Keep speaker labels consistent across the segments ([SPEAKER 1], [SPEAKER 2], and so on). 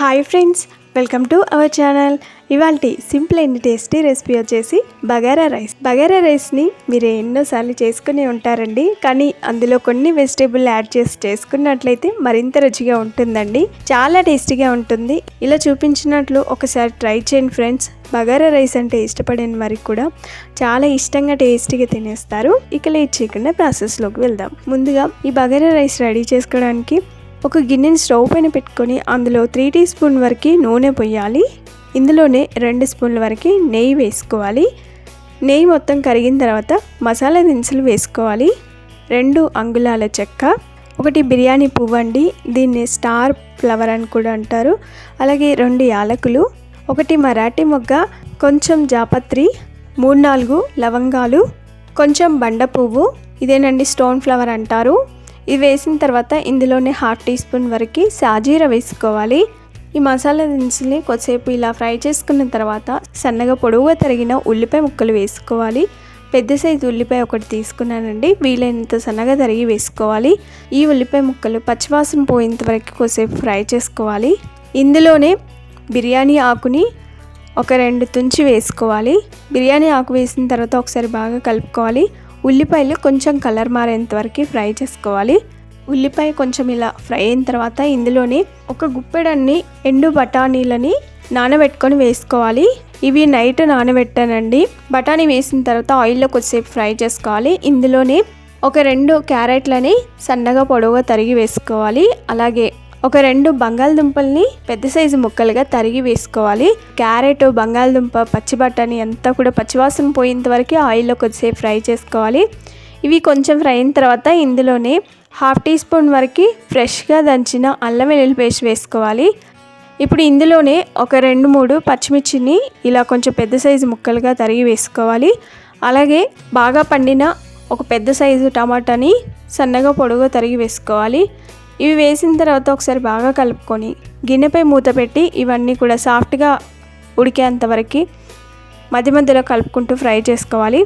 [SPEAKER 1] Hi friends welcome to our channel ఇవాళ simple and tasty recipe వచ్చేసి bagara rice. Bagara రైస్ని మీరు ఎన్నోసార్లు చేసుకుని ఉంటారండి. కానీ అందులో కొన్ని వెజిటేబుల్ యాడ్ చేసి చేసుకున్నట్లయితే మరింత రుచిగా ఉంటుందండి. చాలా టేస్టీగా ఉంటుంది. ఇలా చూపించినట్లు ఒకసారి ట్రై చేయండి ఫ్రెండ్స్ బగారా రైస్ అంటే ఇష్టపడిన వారికి కూడా చాలా ఇష్టంగా టేస్టీగా తినేస్తారు. ఇక లేట్ చేయకుండా ప్రాసెస్లోకి వెళ్దాం. ముందుగా ఈ బగారా రైస్ రెడీ చేసుకోవడానికి ఒక గిన్నెని స్టవ్ పైన పెట్టుకొని అందులో త్రీ టీ స్పూన్ వరకు నూనె పోయాలి. ఇందులోనే రెండు స్పూన్ల వరకు నెయ్యి వేసుకోవాలి. నెయ్యి మొత్తం కరిగిన తర్వాత మసాలా దినుసులు వేసుకోవాలి. రెండు అంగుళాల చెక్క ఒకటి బిర్యానీ పువ్వు అండి దీన్ని స్టార్ ఫ్లవర్ అని కూడా అంటారు. అలాగే రెండు యాలకులు ఒకటి మరాఠీ మొగ్గ కొంచెం జాపత్రి మూడు నాలుగు లవంగాలు కొంచెం బండ పువ్వు ఇదేనండి స్టోన్ ఫ్లవర్ అంటారు. ఇది వేసిన తర్వాత ఇందులోనే హాఫ్ టీ స్పూన్ వరకు సాజీర వేసుకోవాలి. ఈ మసాలా దినుసుల్ని కొద్దిసేపు ఇలా ఫ్రై చేసుకున్న తర్వాత సన్నగా పొడవుగా తరిగిన ఉల్లిపాయ ముక్కలు వేసుకోవాలి. పెద్ద సైజు ఉల్లిపాయ ఒకటి తీసుకున్నానండి. వీలైనంత సన్నగా తరిగి వేసుకోవాలి. ఈ ఉల్లిపాయ ముక్కలు పచ్చివాసన పోయేంత వరకు కొద్దిసేపు ఫ్రై చేసుకోవాలి. ఇందులోనే బిర్యానీ ఆకుని ఒక రెండు తుంచి వేసుకోవాలి. బిర్యానీ ఆకు వేసిన తర్వాత ఒకసారి బాగా కలుపుకోవాలి. ఉల్లిపాయలు కొంచెం కలర్ మారేంత వరకు ఫ్రై చేసుకోవాలి. ఉల్లిపాయ కొంచెం ఇలా ఫ్రై అయిన తర్వాత ఇందులోనే ఒక గుప్పెడన్ని ఎండు బఠానీలని నానబెట్టుకొని వేసుకోవాలి. ఇవి నైట్ నానబెట్టానండి. బఠానీ వేసిన తర్వాత ఆయిల్లో కొద్దిసేపు ఫ్రై చేసుకోవాలి. ఇందులోనే ఒక రెండు క్యారెట్లని సన్నగా పొడవుగా తరిగి వేసుకోవాలి. అలాగే ఒక రెండు బంగాళదుంపల్ని పెద్ద సైజు ముక్కలుగా తరిగి వేసుకోవాలి. క్యారెట్ బంగాళదుంప పచ్చి బఠానీ అంతా కూడా పచ్చివాసన పోయేంత వరకు ఆయిల్లో కొద్దిసేపు ఫ్రై చేసుకోవాలి. ఇవి కొంచెం ఫ్రై అయిన తర్వాత ఇందులోనే హాఫ్ టీ స్పూన్ వరకు ఫ్రెష్గా దంచిన అల్లం వెల్లుల్లి పేస్ట్ వేసుకోవాలి. ఇప్పుడు ఇందులోనే ఒక రెండు మూడు పచ్చిమిర్చిని ఇలా కొంచెం పెద్ద సైజు ముక్కలుగా తరిగి వేసుకోవాలి. అలాగే బాగా పండిన ఒక పెద్ద సైజు టమాటాని సన్నగా పొడుగు తరిగి వేసుకోవాలి. ఇవి వేసిన తర్వాత ఒకసారి బాగా కలుపుకొని గిన్నెపై మూత పెట్టి ఇవన్నీ కూడా సాఫ్ట్గా ఉడికేంత వరకు మధ్య మధ్యలో కలుపుకుంటూ ఫ్రై చేసుకోవాలి.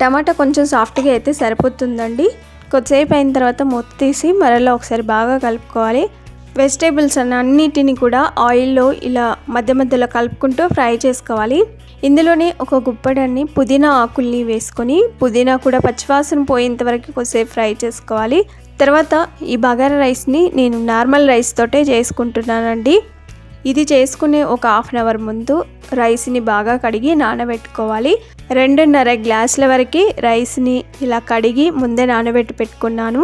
[SPEAKER 1] టమాటా కొంచెం సాఫ్ట్గా అయితే సరిపోతుందండి. కొద్దిసేపు అయిన తర్వాత మూత తీసి మరలో ఒకసారి బాగా కలుపుకోవాలి. వెజిటేబుల్స్ అన్నిటిని కూడా ఆయిల్లో ఇలా మధ్య మధ్యలో కలుపుకుంటూ ఫ్రై చేసుకోవాలి. ఇందులోనే ఒక గుప్పడాన్ని పుదీనా ఆకుల్ని వేసుకొని పుదీనా కూడా పచ్చివాసన పోయేంత వరకు కొద్దిసేపు ఫ్రై చేసుకోవాలి. తర్వాత ఈ బగారా రైస్ని నేను నార్మల్ రైస్ తోటే చేసుకుంటున్నానండి. ఇది చేసుకునే ఒక హాఫ్ అన్ అవర్ ముందు రైస్ని బాగా కడిగి నానబెట్టుకోవాలి. రెండున్నర గ్లాసుల వరకు రైస్ని ఇలా కడిగి ముందే నానబెట్టి పెట్టుకున్నాను.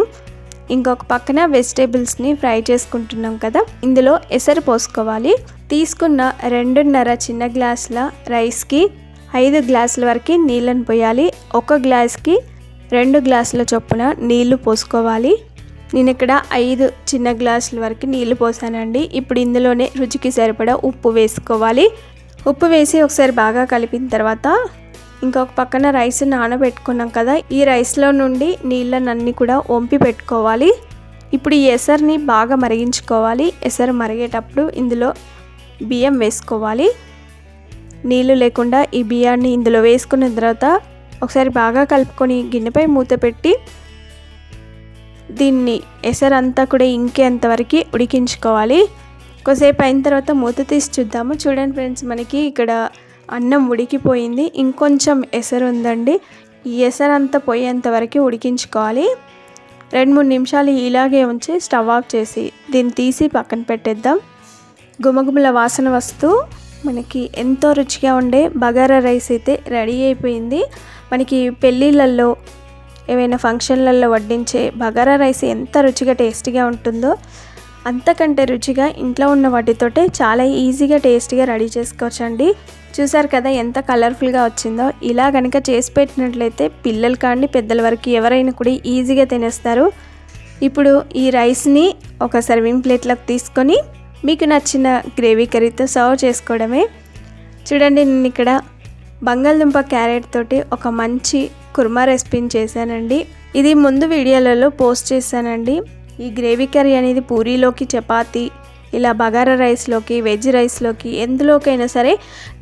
[SPEAKER 1] ఇంకొక పక్కన వెజిటేబుల్స్ని ఫ్రై చేసుకుంటున్నాం కదా. ఇందులో ఎసరు పోసుకోవాలి. తీసుకున్న రెండున్నర చిన్న గ్లాసుల రైస్కి ఐదు గ్లాసుల వరకు నీళ్ళని పోయాలి. ఒక గ్లాస్కి రెండు గ్లాసుల చొప్పున నీళ్ళు పోసుకోవాలి. నేను ఇక్కడ ఐదు చిన్న గ్లాసుల వరకు నీళ్ళు పోసానండి. ఇప్పుడు ఇందులోనే రుచికి సరిపడా ఉప్పు వేసుకోవాలి. ఉప్పు వేసి ఒకసారి బాగా కలిపిన తర్వాత ఇంకొక పక్కన రైస్ నానబెట్టుకున్నాం కదా ఈ రైస్లో నుండి నీళ్ళనన్నీ కూడా వంపి పెట్టుకోవాలి. ఇప్పుడు ఈ ఎసర్ని బాగా మరిగించుకోవాలి. ఎసరు మరిగేటప్పుడు ఇందులో బియ్యం వేసుకోవాలి. నీళ్ళు లేకుండా ఈ బియ్యాన్ని ఇందులో వేసుకున్న తర్వాత ఒకసారి బాగా కలుపుకొని గిన్నెపై మూత పెట్టి దీన్ని ఎసరంతా కూడా ఇంకేంతవరకు ఉడికించుకోవాలి. కొద్దిసేపు అయిన తర్వాత మూత తీసి చూద్దాము. చూడండి ఫ్రెండ్స్ మనకి ఇక్కడ అన్నం ఉడికిపోయింది. ఇంకొంచెం ఎసరు ఉందండి. ఈ ఎసరంతా పోయేంత వరకు ఉడికించుకోవాలి. రెండు మూడు నిమిషాలు ఇలాగే ఉంచి స్టవ్ ఆఫ్ చేసి దీన్ని తీసి పక్కన పెట్టేద్దాం. గుమగుమల వాసన వస్తూ మనకి ఎంతో రుచిగా ఉండే బగారా రైస్ అయితే రెడీ అయిపోయింది. మనకి పెళ్ళిళ్ళల్లో ఏవైనా ఫంక్షన్లలో వడ్డించే బగారా రైస్ ఎంత రుచిగా టేస్టీగా ఉంటుందో అంతకంటే రుచిగా ఇంట్లో ఉన్న వాటితోటే చాలా ఈజీగా టేస్టీగా రెడీ చేసుకోవచ్చండి. చూసారు కదా ఎంత కలర్ఫుల్గా వచ్చిందో. ఇలా కనుక చేసి పెట్టినట్లయితే పిల్లలు కానీ పెద్దల వరకు ఎవరైనా కూడా ఈజీగా తినేస్తారు. ఇప్పుడు ఈ రైస్ని ఒక సర్వింగ్ ప్లేట్లోకి తీసుకొని మీకు నచ్చిన గ్రేవీ కర్రీతో సర్వ్ చేసుకోవడమే. చూడండి నేను ఇక్కడ బంగాళదుంప క్యారెట్ తోటి ఒక మంచి కుర్మా రెసిపీని చేశానండి. ఇది ముందు వీడియోలలో పోస్ట్ చేశానండి. ఈ గ్రేవీ కర్రీ అనేది పూరీలోకి చపాతి ఇలా బగారా రైస్లోకి వెజ్ రైస్లోకి ఎందులోకైనా సరే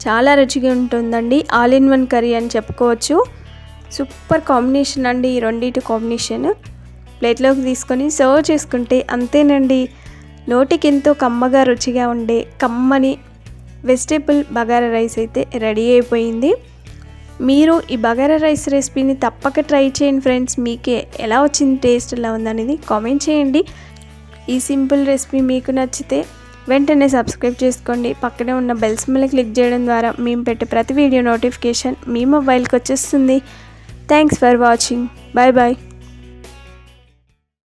[SPEAKER 1] చాలా రుచిగా ఉంటుందండి. ఆల్ ఇన్ వన్ కర్రీ అని చెప్పుకోవచ్చు. సూపర్ కాంబినేషన్ అండి ఈ రెండింటి కాంబినేషన్. ప్లేట్లోకి తీసుకొని సర్వ్ చేసుకుంటే అంతేనండి. నోటికి ఎంతో కమ్మగా రుచిగా ఉండే కమ్మని వెజిటేబుల్ బగారా రైస్ అయితే రెడీ అయిపోయింది. మీరు ఈ బగారా రైస్ రెసిపీని తప్పక ట్రై చేయండి ఫ్రెండ్స్. మీకే ఎలా వచ్చింది టేస్ట్ ఎలా ఉందనేది కామెంట్ చేయండి. ఈ సింపుల్ రెసిపీ మీకు నచ్చితే వెంటనే సబ్స్క్రైబ్ చేసుకోండి. పక్కనే ఉన్న బెల్స్ మీద క్లిక్ చేయడం ద్వారా మేము పెట్టే ప్రతి వీడియో నోటిఫికేషన్ మీ మొబైల్కి వచ్చేస్తుంది. Thanks for watching bye bye